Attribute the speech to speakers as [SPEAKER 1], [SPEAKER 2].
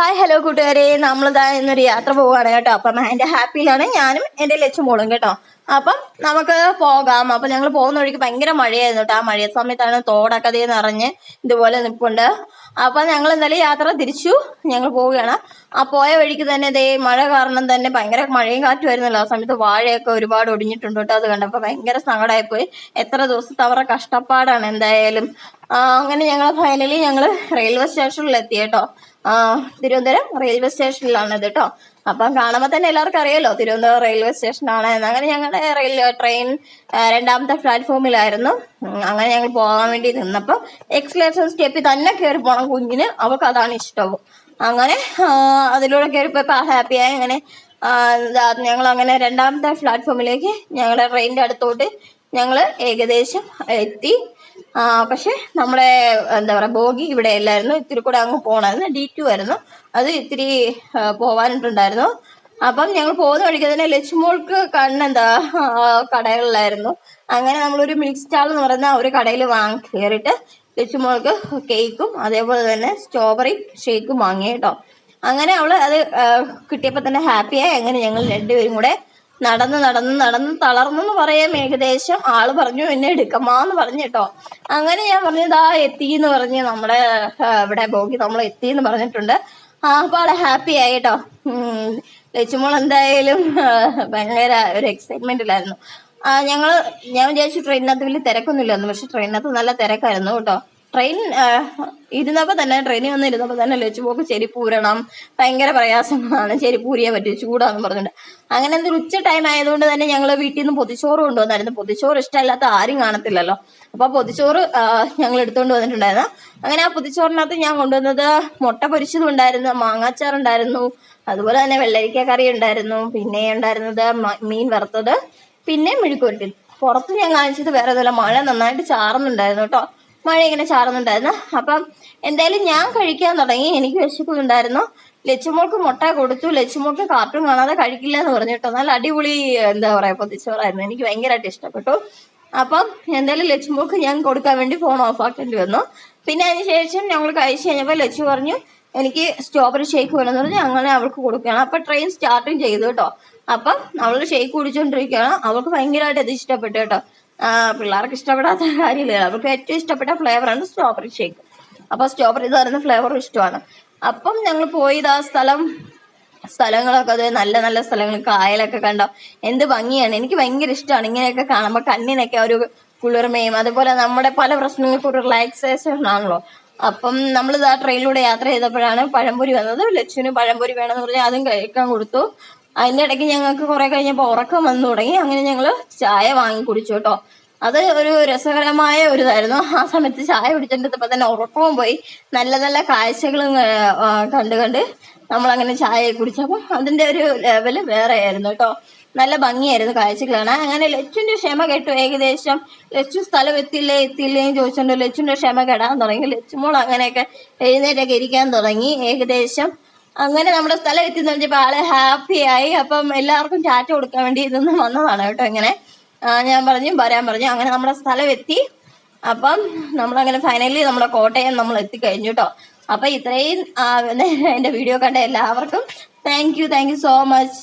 [SPEAKER 1] Hi hello കൂട്ടുകാരെ. നമ്മളിതാ ഇന്നൊരു യാത്ര പോവുകയാണ് കേട്ടോ. അപ്പം എന്റെ ഹാപ്പിയിലാണ് ഞാനും എന്റെ ലക്ഷ്യമോളും കേട്ടോ. അപ്പം നമുക്ക് പോകാം. അപ്പം ഞങ്ങൾ പോകുന്ന വഴിക്ക് ഭയങ്കര മഴയായിരുന്നു കേട്ടോ. ആ മഴയ സമയത്താണ് തോടൊക്കെ അതേ നിറഞ്ഞ് ഇതുപോലെ നിൽപ്പുണ്ട് അപ്പം ഞങ്ങൾ ഇന്നലെ യാത്ര തിരിച്ചു. ഞങ്ങൾ പോവുകയാണ്. ആ പോയ വഴിക്ക് തന്നെ ഇതേ മഴ കാരണം തന്നെ ഭയങ്കര മഴയും കാറ്റും ആയിരുന്നല്ലോ. ആ സമയത്ത് വാഴയൊക്കെ ഒരുപാട് ഒടിഞ്ഞിട്ടുണ്ട് കേട്ടോ. അത് കണ്ടപ്പോൾ ഭയങ്കര സങ്കടമായിപ്പോയി എത്ര ദിവസത്തെ അവരുടെ കഷ്ടപ്പാടാണ് എന്തായാലും. അങ്ങനെ ഞങ്ങൾ ഫൈനലി ഞങ്ങൾ റെയിൽവേ സ്റ്റേഷനിൽ എത്തി കേട്ടോ. തിരുവനന്തപുരം റെയിൽവേ സ്റ്റേഷനിലാണ് ഇത് കേട്ടോ അപ്പം കാണുമ്പോൾ തന്നെ എല്ലാവർക്കും അറിയാലോ തിരുവനന്തപുരം റെയിൽവേ സ്റ്റേഷനാണ് എന്ന്. അങ്ങനെ ഞങ്ങളുടെ റെയിൽവേ ട്രെയിൻ രണ്ടാമത്തെ പ്ലാറ്റ്ഫോമിലായിരുന്നു അങ്ങനെ ഞങ്ങൾ പോകാൻ വേണ്ടി നിന്നപ്പോൾ എക്സ്ലേഷൻ സ്റ്റെപ്പിൽ തന്നെ കയറി പോകണം കുഞ്ഞിന്. അവൾക്ക് അതാണ് ഇഷ്ടവും. അങ്ങനെ ആ, അതിലൂടെ കയറിപ്പോയപ്പോൾ ഹാപ്പിയായി അങ്ങനെ ഞങ്ങൾ അങ്ങനെ രണ്ടാമത്തെ പ്ലാറ്റ്ഫോമിലേക്ക് ഞങ്ങളുടെ ട്രെയിനിന്റെ അടുത്തോട്ട് ഞങ്ങൾ ഏകദേശം എത്തി. ആ, പക്ഷെ നമ്മുടെ എന്താ പറയുക ബോഗി ഇവിടെ അല്ലായിരുന്നു ഇത്തിരി കൂടെ അങ്ങ് പോകണമായിരുന്നു ഡി ടു ആയിരുന്നു. അത് ഇത്തിരി പോവാനിട്ടുണ്ടായിരുന്നു. അപ്പം ഞങ്ങൾ പോകുന്ന വഴിക്ക് തന്നെ ലക്ഷ്മോൾക്ക് കണ്ണെന്താ കടകളിലായിരുന്നു. അങ്ങനെ നമ്മളൊരു മിൽക്ക് സ്റ്റാൾ എന്ന് പറയുന്ന ഒരു കടയിൽ വാങ്ങി കയറിയിട്ട് ലക്ഷ്മോൾക്ക് കേക്കും അതേപോലെ തന്നെ സ്ട്രോബെറി ഷേക്കും വാങ്ങി കേട്ടോ. അങ്ങനെ അവൾ അത് കിട്ടിയപ്പോൾ തന്നെ ഹാപ്പിയായി അങ്ങനെ ഞങ്ങൾ രണ്ടുപേരും കൂടെ നടന്ന് നടന്ന് നടന്ന് തളർന്നെന്ന് പറയാം ഏകദേശം ആൾ പറഞ്ഞു എന്നെ എടുക്കമാന്ന് പറഞ്ഞു കേട്ടോ അങ്ങനെ ഞാൻ പറഞ്ഞു ഇതാ എത്തി എന്ന് പറഞ്ഞ് നമ്മുടെ ഇവിടെ ബോഗി നമ്മൾ എത്തി എന്ന് പറഞ്ഞിട്ടുണ്ട് അപ്പൊ ആൾ ഹാപ്പി ആയി കേട്ടോ. ലച്ചുമോൾ എന്തായാലും ഭയങ്കര ഒരു എക്സൈറ്റ്മെന്റിലായിരുന്നു ആ ഞങ്ങൾ ഞാൻ വിചാരിച്ചു ട്രെയിനിനകത്ത് വലിയ തിരക്കൊന്നുമില്ലായിരുന്നു പക്ഷെ ട്രെയിനിനകത്ത് നല്ല തിരക്കായിരുന്നു കേട്ടോ ട്രെയിൻ ഇരുന്നപ്പോൾ തന്നെ ട്രെയിനിൽ വന്ന് ഇരുന്നപ്പോൾ തന്നെ ലച്ചുപോക്ക് ചെരി പൂരണം ഭയങ്കര പ്രയാസങ്ങളാണ് ചെരി പൂരിയാൻ പറ്റും ചൂടാന്ന് പറഞ്ഞിട്ട്. അങ്ങനെ എന്തൊരു ഉച്ച ടൈം ആയതുകൊണ്ട് തന്നെ ഞങ്ങൾ വീട്ടിൽ നിന്ന് പൊതിച്ചോറ് കൊണ്ടുവന്നായിരുന്നു. പൊതിച്ചോറ് ഇഷ്ടമല്ലാത്ത ആരും കാണത്തില്ലല്ലോ. അപ്പൊ പൊതിച്ചോറ് ഞങ്ങൾ എടുത്തുകൊണ്ട് വന്നിട്ടുണ്ടായിരുന്നു. അങ്ങനെ ആ പൊതിച്ചോറിനകത്ത് ഞാൻ കൊണ്ടുവന്നത് മുട്ട പൊരിച്ചതും ഉണ്ടായിരുന്നു മാങ്ങാച്ചാർ ഉണ്ടായിരുന്നു അതുപോലെ തന്നെ വെള്ളരിക്ക കറി ഉണ്ടായിരുന്നു പിന്നെ ഉണ്ടായിരുന്നത് മീൻ വറുത്തത് പിന്നെ മെഴുക്കുരുട്ടി പുറത്ത് ഞാൻ കാണിച്ചത് വേറെ ഇതുപോലെ മഴ നന്നായിട്ട് ചാറുന്നുണ്ടായിരുന്നു കേട്ടോ. മഴ ഇങ്ങനെ ചാറുന്നുണ്ടായിരുന്നു. അപ്പം എന്തായാലും ഞാൻ കഴിക്കാൻ തുടങ്ങി. എനിക്ക് വിശക്കുന്നുണ്ടായിരുന്നു ലച്ചുമോൾക്ക് മുട്ട കൊടുത്തു. ലച്ചുമോൾക്ക് കാർട്ടൂൺ കാണാതെ കഴിക്കില്ല എന്ന് പറഞ്ഞിട്ട് നല്ല അടിപൊളി എന്താ പറയാ പൊതിച്ചോറായിരുന്നു. എനിക്ക് ഭയങ്കരമായിട്ട് ഇഷ്ടപ്പെട്ടു. അപ്പം എന്തായാലും ലച്ചുമോൾക്ക് ഞാൻ കൊടുക്കാൻ വേണ്ടി ഫോൺ ഓഫ് ആക്കേണ്ടി വന്നു. പിന്നെ അതിന് ശേഷം ഞങ്ങൾ കഴിച്ചു കഴിഞ്ഞപ്പോൾ ലച്ചു പറഞ്ഞു എനിക്ക് സ്ട്രോബെറി ഷേക്ക് വേണമെന്ന് പറഞ്ഞ്. അങ്ങനെ അവൾക്ക് കൊടുക്കുകയാണ്. അപ്പം ട്രെയിൻ സ്റ്റാർട്ടും ചെയ്തു കേട്ടോ. അപ്പം അവൾ ഷേക്ക് കുടിച്ചുകൊണ്ടിരിക്കുകയാണ് അവൾക്ക് ഭയങ്കരമായിട്ട് അത് ഇഷ്ടപ്പെട്ടു കേട്ടോ. പിള്ളേർക്ക് ഇഷ്ടപ്പെടാത്ത കാര്യമില്ല. അവർക്ക് ഏറ്റവും ഇഷ്ടപ്പെട്ട ഫ്ലേവറാണ് സ്ട്രോബെറി ഷേക്ക് അപ്പോൾ സ്ട്രോബെറി എന്ന് പറയുന്ന ഫ്ലേവറും ഇഷ്ടമാണ്. അപ്പം ഞങ്ങൾ പോയത് ആ സ്ഥലം സ്ഥലങ്ങളൊക്കെ അത് നല്ല നല്ല സ്ഥലങ്ങൾ കായലൊക്കെ കണ്ടോ? എന്ത് ഭംഗിയാണ്. എനിക്ക് ഭയങ്കര ഇഷ്ടമാണ് ഇങ്ങനെയൊക്കെ കാണുമ്പോൾ കണ്ണിനൊക്കെ ഒരു കുളിർമയും അതുപോലെ നമ്മുടെ പല പ്രശ്നങ്ങൾക്കും ഒരു റിലാക്സേഷൻ ആണല്ലോ. അപ്പം നമ്മൾ ആ ട്രെയിനിലൂടെ യാത്ര ചെയ്തപ്പോഴാണ് പഴംപൊരി വന്നത്. ലച്ചുവിന് പഴംപൊരി വേണമെന്ന് പറഞ്ഞാൽ അതും കഴിക്കാൻ കൊടുത്തു. അതിന്റെ ഇടയ്ക്ക് ഞങ്ങൾക്ക് കുറെ കഴിഞ്ഞപ്പോൾ ഉറക്കം വന്നു തുടങ്ങി. അങ്ങനെ ഞങ്ങൾ ചായ വാങ്ങി കുടിച്ചു കേട്ടോ. അത് ഒരു രസകരമായ ഒരു ഇതായിരുന്നു. ആ സമയത്ത് ചായ കുടിച്ചിട്ടപ്പോൾ തന്നെ ഉറക്കവും പോയി. നല്ല നല്ല കാഴ്ചകളും കണ്ട് കണ്ട് നമ്മളങ്ങനെ ചായ കുടിച്ചപ്പോൾ അതിന്റെ ഒരു ലെവൽ വേറെ ആയിരുന്നു കേട്ടോ. നല്ല ഭംഗിയായിരുന്നു കാഴ്ചകളാണ് അങ്ങനെ ലച്ചുവിന്റെ ക്ഷമ കേട്ടു ഏകദേശം. ലച്ചു സ്ഥലം എത്തില്ലേ എത്തിയില്ലേ എന്ന് ചോദിച്ചുകൊണ്ട് ലച്ചുവിന്റെ ക്ഷമ കെടാൻ തുടങ്ങി. ലച്ചുമോൾ അങ്ങനെയൊക്കെ എഴുന്നേറ്റൊക്കെ ഇരിക്കാൻ തുടങ്ങി. ഏകദേശം അങ്ങനെ നമ്മുടെ സ്ഥലം എത്തി പറഞ്ഞപ്പോൾ ആൾ ഹാപ്പി ആയി. അപ്പം എല്ലാവർക്കും ചാറ്റ് കൊടുക്കാൻ വേണ്ടി ഇതൊന്നും വന്നതാണ് കേട്ടോ ഇങ്ങനെ. ഞാൻ പറഞ്ഞു വരാൻ പറഞ്ഞു. അങ്ങനെ നമ്മുടെ സ്ഥലം എത്തി. അപ്പം നമ്മളങ്ങനെ ഫൈനലി നമ്മുടെ കോട്ടയം നമ്മൾ എത്തിക്കഴിഞ്ഞു കേട്ടോ അപ്പൊ ഇത്രയും എന്റെ വീഡിയോ കണ്ട എല്ലാവർക്കും thank you thank you so much